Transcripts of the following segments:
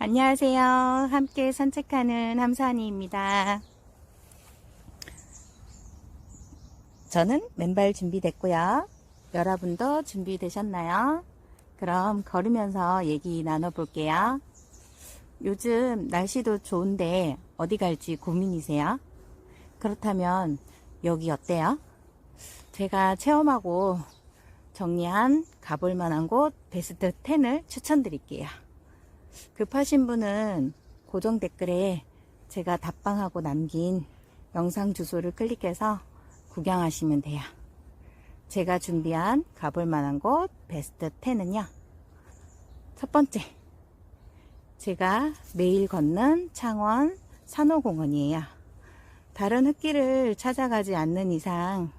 안녕하세요. 함께 산책하는 함산이입니다. 저는 맨발 준비됐고요. 여러분도 준비되셨나요? 그럼 걸으면서 얘기 나눠볼게요. 요즘 날씨도 좋은데 어디 갈지 고민이세요? 그렇다면 여기 어때요? 제가 체험하고 정리한 가볼 만한 곳 베스트 10을 추천드릴게요. 급하신 분은 고정 댓글에 제가 답방하고 남긴 영상 주소를 클릭해서 구경하시면 돼요. 제가 준비한 가볼 만한 곳 베스트 10은요. 첫 번째. 제가 매일 걷는 창원 산호공원이에요. 다른 흙길을 찾아가지 않는 이상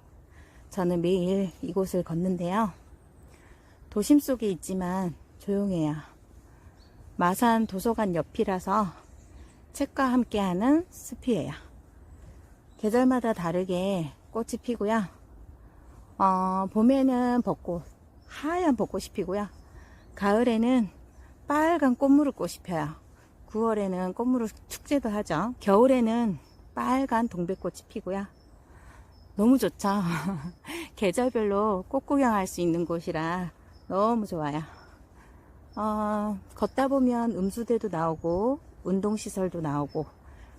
저는 매일 이곳을 걷는데요. 도심 속에 있지만 조용해요. 마산 도서관 옆이라서 책과 함께하는 숲이에요. 계절마다 다르게 꽃이 피고요. 어, 봄에는 벚꽃, 하얀 벚꽃이 피고요. 가을에는 빨간 꽃무릇 꽃이 펴요. 9월에는 꽃무릇 축제도 하죠. 겨울에는 빨간 동백꽃이 피고요. 너무 좋죠. 계절별로 꽃 구경할 수 있는 곳이라 너무 좋아요. 어, 걷다 보면 음수대도 나오고 운동시설도 나오고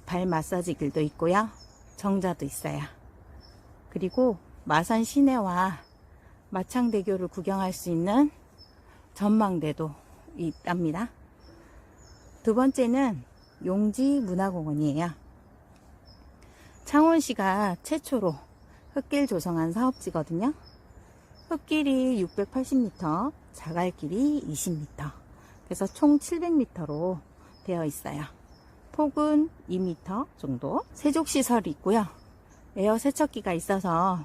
발 마사지 길도 있고요. 정자도 있어요. 그리고 마산 시내와 마창대교를 구경할 수 있는 전망대도 있답니다. 두 번째는 용지 문화공원이에요. 창원시가 최초로 흙길 조성한 사업지거든요. 흙길이 680m, 자갈길이 20m. 그래서 총 700m로 되어 있어요. 폭은 2m 정도. 세족시설이 있고요. 에어 세척기가 있어서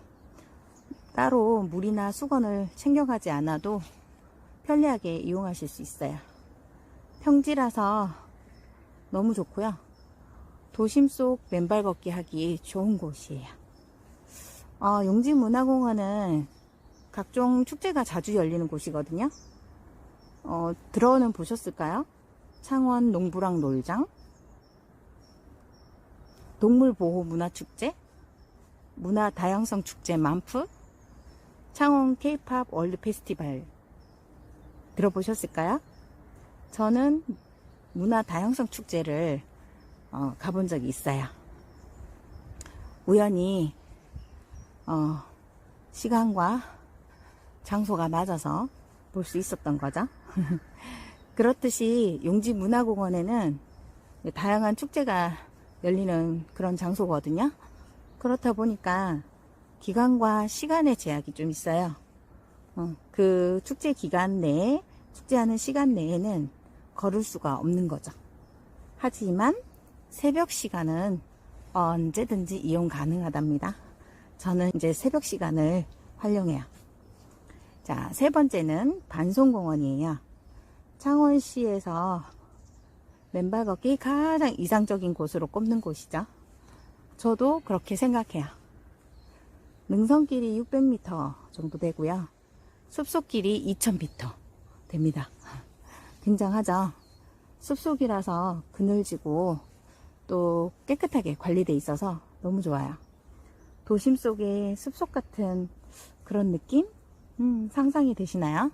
따로 물이나 수건을 챙겨가지 않아도 편리하게 이용하실 수 있어요. 평지라서 너무 좋고요. 도심 속 맨발 걷기 하기 좋은 곳이에요. 어, 용지문화공원은 각종 축제가 자주 열리는 곳이거든요. 어, 들어는 보셨을까요? 창원 농부랑 놀장, 동물보호문화축제, 문화다양성 축제 만프, 창원 케이팝 월드 페스티벌 들어보셨을까요? 저는 문화다양성 축제를 어, 가본 적이 있어요. 우연히 어, 시간과 장소가 맞아서 볼 수 있었던 거죠. 그렇듯이 용지 문화공원에는 다양한 축제가 열리는 그런 장소거든요. 그렇다 보니까 기간과 시간의 제약이 좀 있어요. 어, 그 축제 기간 내에 축제하는 시간 내에는 걸을 수가 없는 거죠. 하지만 새벽 시간은 언제든지 이용 가능하답니다. 저는 이제 새벽 시간을 활용해요. 자, 세 번째는 반송공원이에요. 창원시에서 맨발 걷기 가장 이상적인 곳으로 꼽는 곳이죠. 저도 그렇게 생각해요. 능선길이 600m 정도 되고요. 숲속길이 2000m 됩니다. 굉장하죠? 숲속이라서 그늘지고 또 깨끗하게 관리돼 있어서 너무 좋아요. 도심 속의 숲속 같은 그런 느낌? 음, 상상이 되시나요?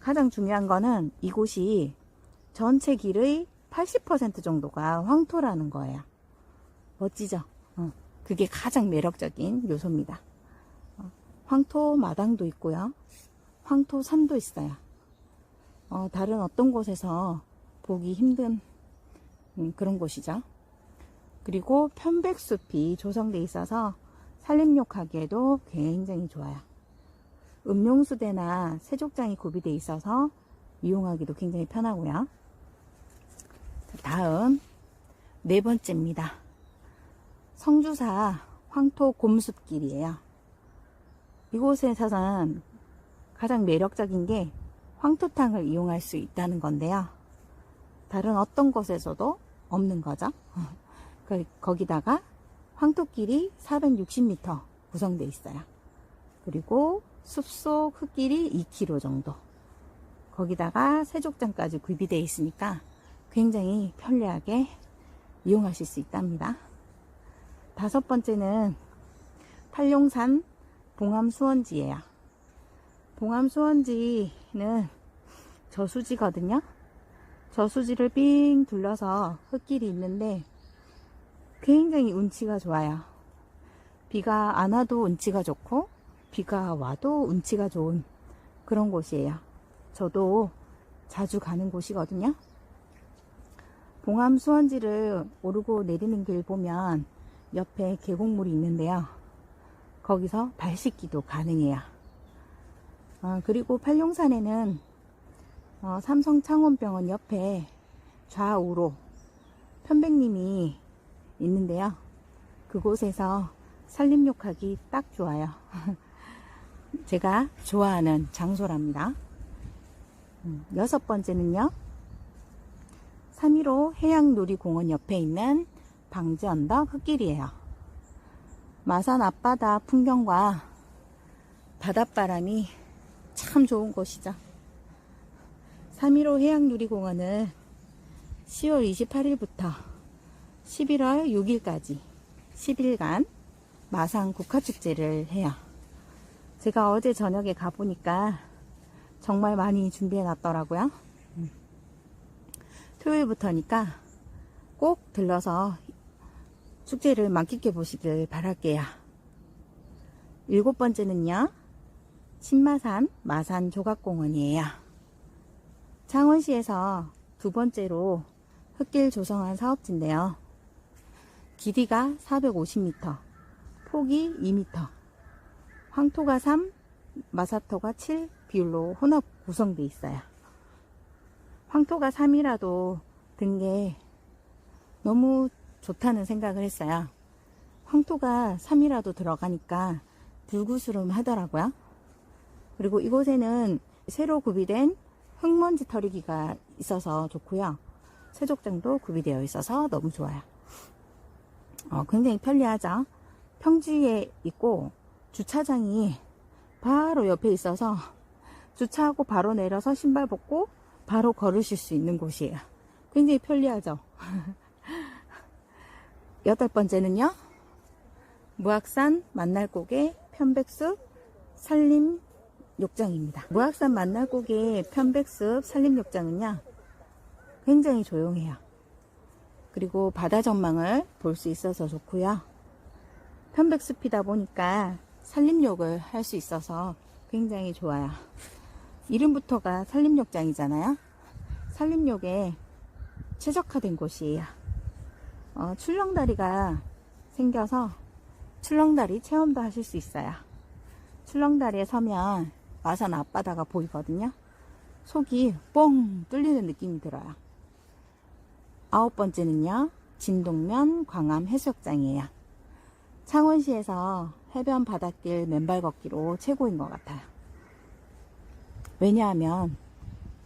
가장 중요한 거는 이곳이 전체 길의 80% 정도가 황토라는 거예요. 멋지죠? 어, 그게 가장 매력적인 요소입니다. 어, 황토 마당도 있고요. 황토 산도 있어요. 어, 다른 어떤 곳에서 보기 힘든 음, 그런 곳이죠. 그리고 편백숲이 조성돼 있어서 산림욕 하기에도 굉장히 좋아요. 음용수대나 세족장이 구비되어 있어서 이용하기도 굉장히 편하고요. 다음 네 번째입니다. 성주사 황토 곰숲길이에요. 이곳에서는 가장 매력적인 게 황토탕을 이용할 수 있다는 건데요. 다른 어떤 곳에서도 없는 거죠. 그, 거기다가 황토길이 460m 구성되어 있어요. 그리고 숲속 흙길이 2km 정도. 거기다가 세족장까지 구비되어 있으니까 굉장히 편리하게 이용하실 수 있답니다. 다섯 번째는 팔룡산 봉암 수원지예요. 봉암 수원지는 저수지거든요. 저수지를 삥 둘러서 흙길이 있는데 굉장히 운치가 좋아요. 비가 안 와도 운치가 좋고 비가 와도 운치가 좋은 그런 곳이에요. 저도 자주 가는 곳이거든요. 봉암 수원지를 오르고 내리는 길 보면 옆에 계곡물이 있는데요. 거기서 발 씻기도 가능해요. 어, 그리고 팔룡산에는 어, 삼성창원병원 옆에 좌우로 편백님이 있는데요. 그곳에서 산림욕하기 딱 좋아요. 제가 좋아하는 장소랍니다. 음, 여섯 번째는요. 3.15 해양놀이공원 옆에 있는 방지 언덕 흙길이에요. 마산 앞바다 풍경과 바닷바람이 참 좋은 곳이죠. 3.15 해양놀이공원은 10월 28일부터 11월 6일까지 10일간 마산 국화축제를 해요. 제가 어제 저녁에 가보니까 정말 많이 준비해 놨더라고요. 음. 토요일부터니까 꼭 들러서 축제를 만끽해 보시길 바랄게요. 일곱 번째는요, 신마산 마산 조각공원이에요. 창원시에서 두 번째로 흙길 조성한 사업지인데요. 길이가 450m, 폭이 2m, 황토가 3, 마사토가 7 비율로 혼합 구성되어 있어요. 황토가 3이라도 든 게 너무 좋다는 생각을 했어요. 황토가 3이라도 들어가니까 불구스름 하더라고요. 그리고 이곳에는 새로 구비된 흙먼지 털이기가 있어서 좋고요. 세족장도 구비되어 있어서 너무 좋아요. 어, 굉장히 편리하죠. 평지에 있고 주차장이 바로 옆에 있어서 주차하고 바로 내려서 신발 벗고 바로 걸으실 수 있는 곳이에요. 굉장히 편리하죠. 여덟 번째는요. 무악산 만날고개 편백숲 산림 욕장입니다. 무악산 만날고개 편백숲 산림 욕장은요. 굉장히 조용해요. 그리고 바다 전망을 볼 수 있어서 좋고요. 편백숲이다 보니까 산림욕을 할 수 있어서 굉장히 좋아요. 이름부터가 산림욕장이잖아요. 산림욕에 최적화된 곳이에요. 어, 출렁다리가 생겨서 출렁다리 체험도 하실 수 있어요. 출렁다리에 서면 마산 앞바다가 보이거든요. 속이 뻥 뚫리는 느낌이 들어요. 아홉 번째는요, 진동면 광암 해수욕장이에요. 창원시에서 해변 바닷길 맨발 걷기로 최고인 것 같아요. 왜냐하면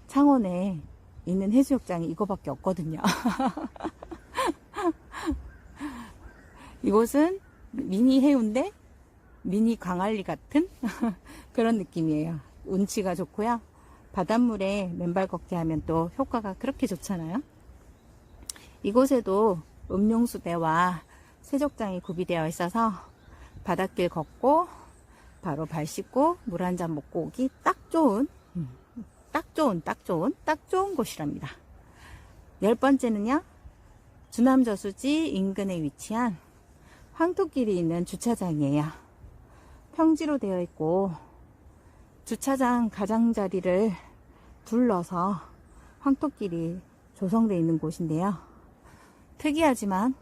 창원에 있는 해수욕장이 이거밖에 없거든요. 이곳은 미니 해운대, 미니 광안리 같은 그런 느낌이에요. 운치가 좋고요. 바닷물에 맨발 걷기 하면 또 효과가 그렇게 좋잖아요. 이곳에도 음용수대와 세족장이 구비되어 있어서 바닷길 걷고 바로 발 씻고 물 한 잔 먹고 오기 딱 좋은 음, 딱 좋은 딱 좋은 딱 좋은 곳이랍니다. 열 번째는요. 주남저수지 인근에 위치한 황토길이 있는 주차장이에요. 평지로 되어 있고 주차장 가장자리를 둘러서 황토길이 조성되어 있는 곳인데요. 특이하지만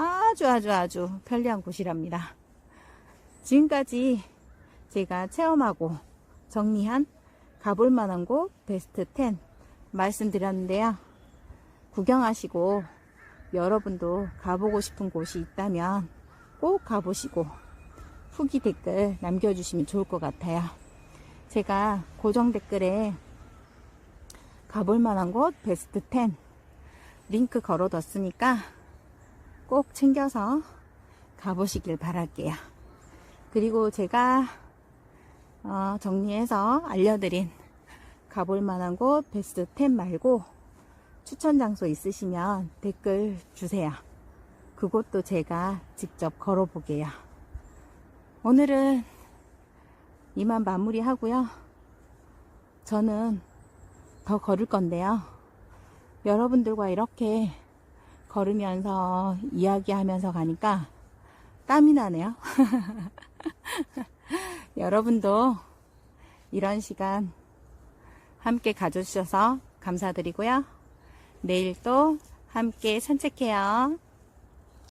아주 아주 아주 편리한 곳이랍니다. 지금까지 제가 체험하고 정리한 가볼 만한 곳 베스트 10 말씀드렸는데요. 구경하시고 여러분도 가보고 싶은 곳이 있다면 꼭 가보시고 후기 댓글 남겨주시면 좋을 것 같아요. 제가 고정 댓글에 가볼 만한 곳 베스트 10 링크 걸어뒀으니까 꼭 챙겨서 가보시길 바랄게요. 그리고 제가 어, 정리해서 알려드린 가볼 만한 곳 베스트 10 말고 추천 장소 있으시면 댓글 주세요. 그곳도 제가 직접 걸어보게요. 오늘은 이만 마무리 하고요. 저는 더 걸을 건데요. 여러분들과 이렇게 걸으면서 이야기하면서 가니까 땀이 나네요. 여러분도 이런 시간 함께 가져주셔서 감사드리고요. 내일 또 함께 산책해요.